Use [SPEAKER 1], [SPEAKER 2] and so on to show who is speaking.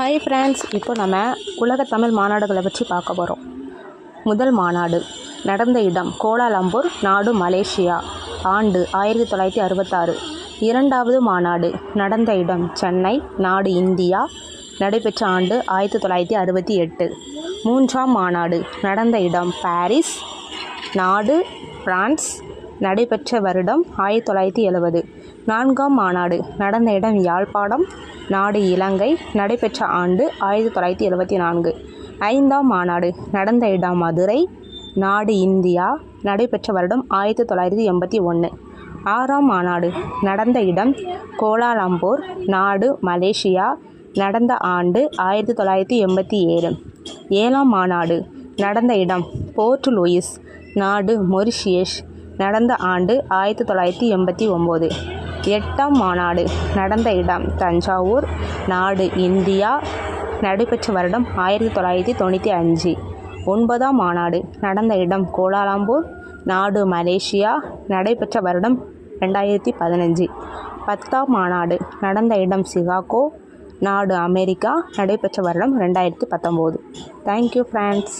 [SPEAKER 1] Hi friends இப்போ நம்ம உலக தமிழ் மாநாடுகளை பற்றி பார்க்க போகிறோம் முதல் மாநாடு நடந்த இடம் கோலாலம்பூர் நாடு மலேசியா. ஆண்டு ஆயிரத்தி தொள்ளாயிரத்தி அறுபத்தாறு. இரண்டாவது மாநாடு நடந்த இடம் சென்னை நாடு இந்தியா. நடைபெற்ற ஆண்டு ஆயிரத்தி தொள்ளாயிரத்தி அறுபத்தி எட்டு. மூன்றாம் மாநாடு நடந்த இடம் பாரிஸ் நாடு பிரான்ஸ். நடைபெற்ற வருடம் ஆயிரத்தி தொள்ளாயிரத்தி எழுபது. நான்காம் மாநாடு நடந்த இடம் யாழ்ப்பாணம் நாடு இலங்கை. நடைபெற்ற ஆண்டு ஆயிரத்தி தொள்ளாயிரத்தி எழுபத்தி நான்கு. ஐந்தாம் மாநாடு நடந்த இடம் மதுரை நாடு இந்தியா. நடைபெற்ற வருடம் ஆயிரத்தி தொள்ளாயிரத்தி எண்பத்தி ஒன்று ஆறாம் மாநாடு நடந்த இடம் கோலாலம்பூர் நாடு மலேசியா. நடந்த ஆண்டு ஆயிரத்தி தொள்ளாயிரத்தி எண்பத்தி ஏழு. ஏழாம் மாநாடு நடந்த இடம் போர்ட் லூயிஸ் நாடு மொரிஷியஸ். நடந்த ஆண்டு ஆயிரத்தி தொள்ளாயிரத்தி எண்பத்தி ஒம்பது. எட்டாம் மாநாடு நடந்த இடம் தஞ்சாவூர் நாடு இந்தியா. நடைபெற்ற வருடம் ஆயிரத்தி தொள்ளாயிரத்தி தொண்ணூற்றி அஞ்சு. ஒன்பதாம் மாநாடு நடந்த இடம் கோலாலம்பூர் நாடு மலேசியா. நடைபெற்ற வருடம் ரெண்டாயிரத்தி பதினஞ்சு. பத்தாம் மாநாடு நடந்த இடம் சிகாகோ நாடு அமெரிக்கா. நடைபெற்ற வருடம் ரெண்டாயிரத்தி பத்தொம்போது. Thank you friends